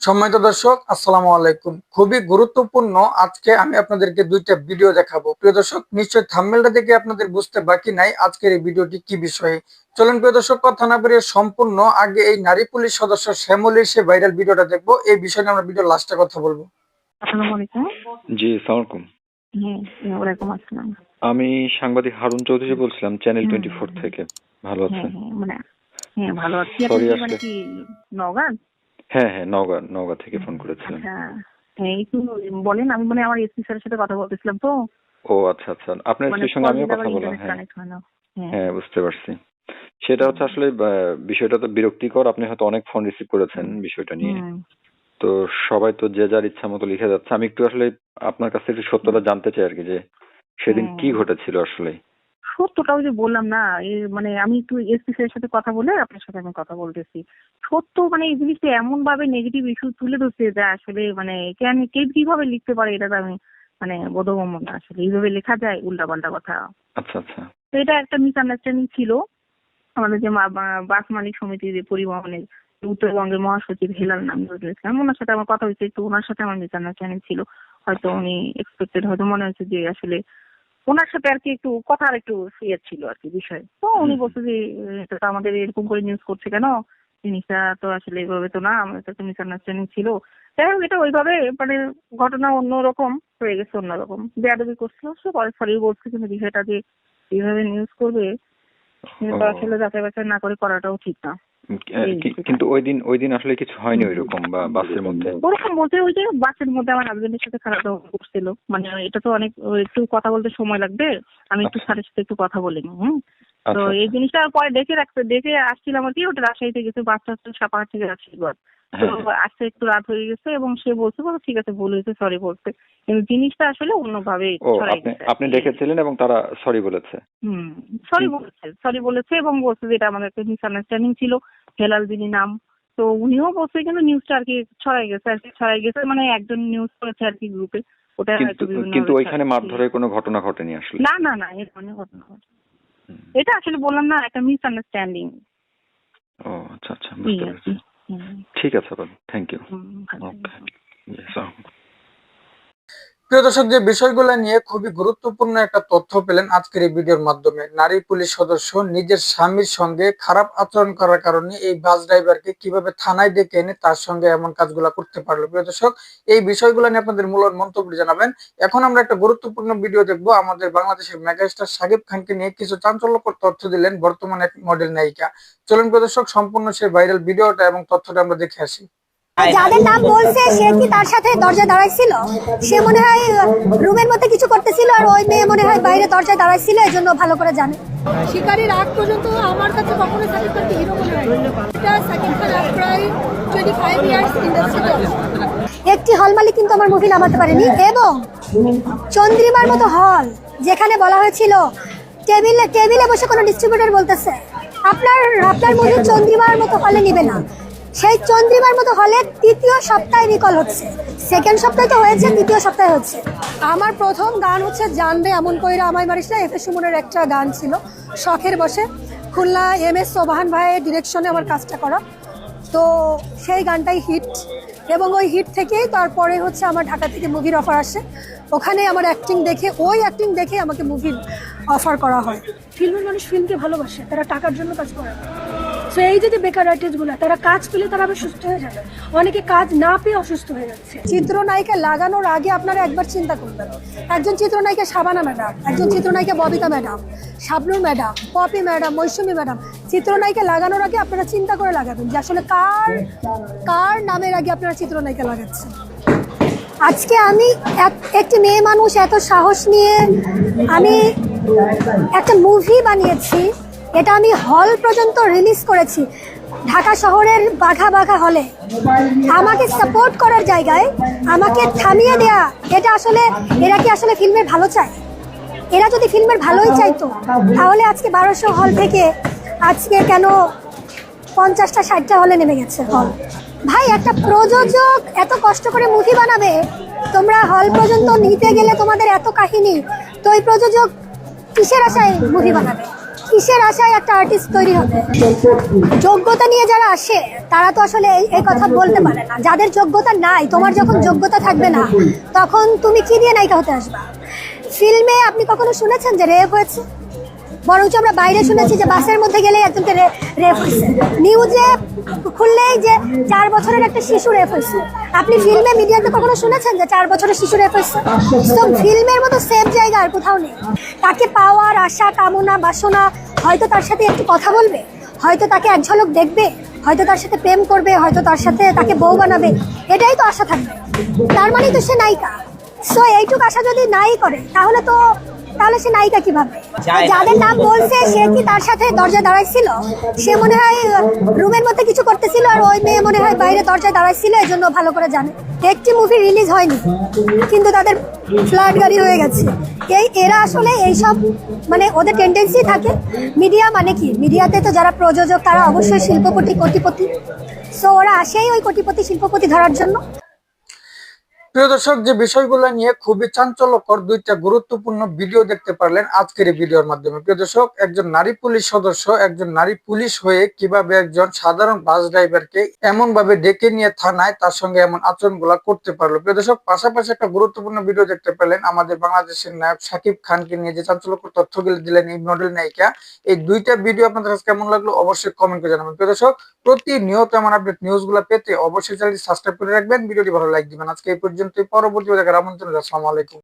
সম্মানিত দর্শক আসসালামু আলাইকুম। খুবই গুরুত্বপূর্ণ আজকে আমি আপনাদেরকে দুইটা ভিডিও দেখাবো। প্রিয় দর্শক নিশ্চয় থাম্বেলটা দেখে আপনাদের বুঝতে বাকি নাই আজকের এই ভিডিওটি কি বিষয়ে। চলুন প্রিয় দর্শক কথা না বেরিয়ে সম্পূর্ণ আগে এই নারী পুলিশ সদস্য শ্যামলীর সে ভাইরাল ভিডিওটা দেখব। এই বিষয়ে আমরা ভিডিও লাস্টে কথা বলব। আসসালামু আলাইকুম। জি সালামালাইকুম হ্যাঁ আমি সাংবাদিক হারুন চৌধুরী বলছিলাম চ্যানেল টোয়েন্টি ফোর। থেকে। ভালো হ্যাঁ আছেন? হ্যাঁ মানে হ্যাঁ ভালো আছি। মানে হ্যাঁ হ্যাঁ নওগাঁ নওগাঁ থেকে ফোন করেছিলেন। আচ্ছা হ্যাঁ একটু বলেন আমি মানে আমার এসপি স্যারের সাথে কথা বলতেছিলাম তো। ও আচ্ছা আচ্ছা আপনার মানে স্ত্রীর সঙ্গে আমিও কথা বললাম হ্যাঁ। হয়। হ্যাঁ। হ্যাঁ বুঝতে পারছি। সেটা হচ্ছে আসলে বিষয়টা তো বিরক্তিকর আপনি হয়তো অনেক ফোন রিসিভ করেছেন বিষয়টা নিয়ে। তো সবাই তো যে যার ইচ্ছা মতো লিখে যাচ্ছে। আমি একটু আসলে আপনার কাছে একটু সত্যটা জানতে চাই আর কি যে সেদিন কি ঘটেছিল আসলে? সত্যটা ওই যে বললাম না মানে আমি একটু এসপি স্যারের সাথে কথা বলে আপনার সাথে আমি কথা বলতেছি। সত্য মানে এই জিনিসটা এমন ভাবে নেগেটিভ ইস্যু তুলে ধরছে যে আসলে মানে কেন কে কীভাবে লিখতে পারে এটা তো আমি মানে বোধগম্য না আসলে। এইভাবে লেখা যায় উল্টাপাল্টা কথা। আচ্ছা আচ্ছা। তো এটা একটা মিসআন্ডারস্ট্যান্ডিং ছিল। আমাদের যে বাস মালিক সমিতির যে পরিবহনের উত্তরবঙ্গের মহাসচিব হেলাল নাম নজরুল ইসলাম ওনার সাথে আমার কথা হয়েছে একটু ওনার সাথে আমার মিসআন্ডারস্ট্যান্ডিং ছিল। হয়তো উনি এক্সপেক্টেড হয়তো মনে হয়েছে যে আসলে ওনার সাথে আর কি একটু কথার একটু ইয়ে ছিল আর কি বিষয়। তো উনি। বলছে যে এটা তো আমাদের এরকম করে নিউজ করছে কেন? জিনিসটা তো আসলে এইভাবে তো না আমাদের তো মিসআন্ডারস্ট্যান্ডিং ছিল। যাই হোক এটা ওইভাবে মানে ঘটনা অন্যরকম হয়ে গেছে অন্যরকম। বেয়াদবি করছিল সে পরে সরি বলছে কিন্তু বিষয়টা যে এইভাবে নিউজ করবে আসলে যাচাই বাছাই না করে করাটাও ঠিক না। কিন্তু ওই দিন ওই দিন আসলে কিছু হয়নি ওইরকম বা বাসের মধ্যে? ওরকম বলতে ওই যে বাসের মধ্যে আমার হাজবেন্ডের সাথে খারাপ ব্যবহার করছিল। মানে এটা তো অনেক একটু কথা বলতে সময় লাগবে আমি একটু আচ্ছা। স্যারের সাথে একটু কথা বলে নিই হ্যাঁ তো আচ্ছা এই আচ্ছা। জিনিসটা পরে দেখে রাখতে দেখে আসছিলাম আর কি ওটা রাজশাহীতে গেছে বাসটা হচ্ছে সাপাহার থেকে রাজশাহী বাস তো হ্যাঁ আসতে একটু রাত হয়ে গেছে এবং সে বলছে বলো ঠিক আছে ভুল হয়েছে সরি বলছে। কিন্তু জিনিসটা আসলে অন্যভাবে আপনি। ডেকেছিলেন এবং তারা সরি বলেছে? হুম সরি বলেছে সরি বলেছে এবং বলছে যে এটা আমাদের একটা মিসআন্ডারস্ট্যান্ডিং ছিল। হেলাল যিনি নাম। তো উনিও বলছে কিন্তু নিউজটা আর কি ছড়াই গেছে আর কি ছড়াই গেছে মানে একজন নিউজ করেছে আর কি গ্রুপে ওটা কিন্তু ওইখানে। মারধরের কোনো ঘটনা ঘটেনি আসলে। না না না এর মানে ঘটনা ঘটেনি। এটা আসলে বললাম না একটা মিসআন্ডারস্ট্যান্ডিং ও আচ্ছা আচ্ছা বুঝতে পেরেছি। ঠিক আছে ম্যাম থ্যাংক ইউ ওকে। প্রিয় দর্শক, যে বিষয়গুলো নিয়ে খুবই গুরুত্বপূর্ণ একটা তথ্য পেলেন আজকের এই ভিডিওর মাধ্যমে, নারী পুলিশ সদস্য নিজের স্বামীর সঙ্গে খারাপ আচরণ করার কারণে এই বাস ড্রাইভারকে কীভাবে থানায় ডেকে এনে তার সঙ্গে এমন কাজগুলো করতে পারল। প্রিয় দর্শক, এই বিষয়গুলো নিয়ে আপনাদের মূল মন্তব্য জানাবেন। এখন আমরা একটা গুরুত্বপূর্ণ ভিডিও দেখব। আমাদের বাংলাদেশের মেগাস্টার সাকিব খানকে নিয়ে কিছু চাঞ্চল্যকর তথ্য দিলেন বর্তমানে এক মডেল নায়িকা। চলুন প্রিয় দর্শক, সম্পূর্ণ সেই ভাইরাল ভিডিওটা এবং তথ্যটা আমরা দেখে আসি। যাদের নাম বলছে সে কি তার সাথে দরজায় দাঁড়াইছিল? সে মনে হয় রুমের মধ্যে কিছু করতেছিল আর ওই মেয়ে মনে হয় বাইরে দরজায় দাঁড়াইছিল এই জন্য ভালো করে জানে। শিকারির আগ পর্যন্ত আমার কাছে কখনো সাকিব খানকে হিরো মনে হয়। এটা সাকিব খান আর প্রায় টোয়েন্টি ফাইভ ইয়ার্স ইন্ডাস্ট্রিতে একটি হল মালিক কিন্তু আমার মুভি নামাতে পারেনি এবং চন্দ্রিমার মতো হল যেখানে বলা হয়েছিল টেবিলে টেবিলে বসে কোনো ডিস্ট্রিবিউটর বলতেছে আপনার আপনার মুভি চন্দ্রিমার মতো হলে নিবে না। সেই চন্দ্রিমার মতো হলে তৃতীয় সপ্তাহে রিকল হচ্ছে। সেকেন্ড সপ্তাহে তো হয়েছে, তৃতীয় সপ্তাহে হচ্ছে। আমার প্রথম গান হচ্ছে, জানবে এমন কইরা আমায় মারিস না। এফ সুমনের একটা গান ছিল, শখের বসে। খুলনা এম এস সোবাহান ভাইয়ের ডিরেকশনে আমার কাজটা করা। তো সেই গানটাই হিট এবং ওই হিট থেকেই তারপরে হচ্ছে আমার ঢাকা থেকে মুভির অফার আসে। ওখানে আমার অ্যাক্টিং দেখে, ওই অ্যাক্টিং দেখে আমাকে মুভির অফার করা হয়। ফিল্মের মানুষ ফিল্মকে ভালোবাসে, তারা টাকার জন্য কাজ করে। বেকার তারা কাজ পেলে তারা সুস্থ হয়ে যাবে। অনেকে কাজ না পেয়ে অসুস্থ হয়ে যাচ্ছে। চিত্রনায়িকা লাগানোর আগে আপনারা একবার চিন্তা করবেন। একজন চিত্রনায়িকা ম্যাডাম, একজন Bobita madam madam, Popy madam Moushumi madam, চিত্রনায়িকা লাগানোর আগে আপনারা চিন্তা করে লাগাবেন যে আসলে কার কার নামের আগে আপনারা চিত্রনায়িকা লাগাচ্ছেন। আজকে আমি এক- একটি মেয়ে মানুষ এত সাহস নিয়ে আমি একটা মুভি বানিয়েছি। এটা আমি হল পর্যন্ত রিলিজ করেছি। ঢাকা শহরের বাঘা বাঘা হলে আমাকে সাপোর্ট করার জায়গায় আমাকে থামিয়ে দেয়া, এটা আসলে, এরা কি আসলে ফিল্মের ভালো চায়? এরা যদি ফিল্মের ভালোই চাইতো তাহলে আজকে বারোশো হল থেকে আজকে কেন পঞ্চাশটা, ষাটটা হলে নেমে গেছে হল ভাই, একটা প্রযোজক এত কষ্ট করে মুভি বানাবে, তোমরা হল পর্যন্ত নিতে গেলে তোমাদের এত কাহিনী, তো ওই প্রযোজক কিসের আশায় মুভি বানাবে? কিসের আশায় একটা আর্টিস্ট তৈরি হবে? যোগ্যতা নিয়ে যারা আসে তারা তো আসলে এই- কথা বলতে পারে না। যাদের যোগ্যতা নাই তোমার যখন যোগ্যতা থাকবে না তখন তুমি কি দিয়ে নায়িকা হতে আসবা? ফিল্মে আপনি কখনো শুনেছেন যে রেপ হয়েছে? বরঞ্চ আমরা বাইরে শুনেছি যে বাসের মধ্যে গেলেই একজনকে রেপ হয়েছে। নিউজে খুললেই যে চার বছরের একটা শিশু রেপ হয়েছে। আপনি ফিল্মে মিডিয়াতে কখনো শুনেছেন যে চার বছরের শিশু রেপ হয়েছে? তো ফিল্মের মতো সেফ জায়গা আর কোথাও নেই। তাকে পাওয়ার আশা কামনা বাসনা হয়তো তার সাথে একটু কথা বলবে হয়তো তাকে এক ঝলক দেখবে হয়তো তার সাথে প্রেম করবে হয়তো তার সাথে তাকে বউ বানাবে এটাই তো আশা থাকবে। তার মানে তো সে নায়িকা। সো এইটুক আশা যদি নাই করে তাহলে তো তাহলে সে নায়িকা কীভাবে? যাদের নাম বলছে সে কি তার সাথে দরজায় দাঁড়াইছিল? সে মনে হয় রুমের মধ্যে কিছু করতেছিল আর ওই মেয়ে মনে হয় বাইরে দরজায় দাঁড়াইছিল এই জন্য ভালো করে জানে। একটি মুভি রিলিজ হয়নি, কিন্তু তাদের ফ্ল্যাট গাড়ি হয়ে গেছে। এই এরা আসলে এইসব মানে ওদের টেন্ডেন্সি থাকে মিডিয়া মানে কি? মিডিয়াতে তো যারা প্রযোজক, তারা অবশ্যই শিল্পপতি, কোটিপতি। সো ওরা আসেই ওই কোটিপতি, শিল্পপতি ধরার জন্য। প্রিয় দর্শক, যে বিষয়গুলো নিয়ে খুবই চাঞ্চল্যকর দুইটা গুরুত্বপূর্ণ ভিডিও দেখতে পারলেন আজকের ভিডিওর মাধ্যমে। প্রিয় দর্শক, একজন নারী পুলিশ সদস্য, একজন নারী পুলিশ হয়ে কীভাবে একজন সাধারণ বাস ড্রাইভারকে এমন ভাবে ডেকে নিয়ে থানায় তার সঙ্গে এমন আচরণ করতে পারল। প্রিয় দর্শক, পাশাপাশি একটা গুরুত্বপূর্ণ ভিডিও দেখতে পেলেন আমাদের বাংলাদেশের নায়ক সাকিব খানকে নিয়ে যে চাঞ্চল্যকর তথ্যগুলো দিলেন এই মডেল নায়িকা। এই দুইটা ভিডিও আপনাদের কাছে কেমন লাগল অবশ্যই কমেন্ট করে জানাবেন। প্রিয় দর্শক প্রতিনিয়ত আমার আপডেট নিউজগুলো পেতে অবশ্যই চ্যানেলটি সাবস্ক্রাইব করে রাখবেন। ভিডিওটি ভালো লাইক দিবেন আজকে এই পর্যন্ত পরবর্তী দেখার আমন্ত্রণ আসসালামু আলাইকুম।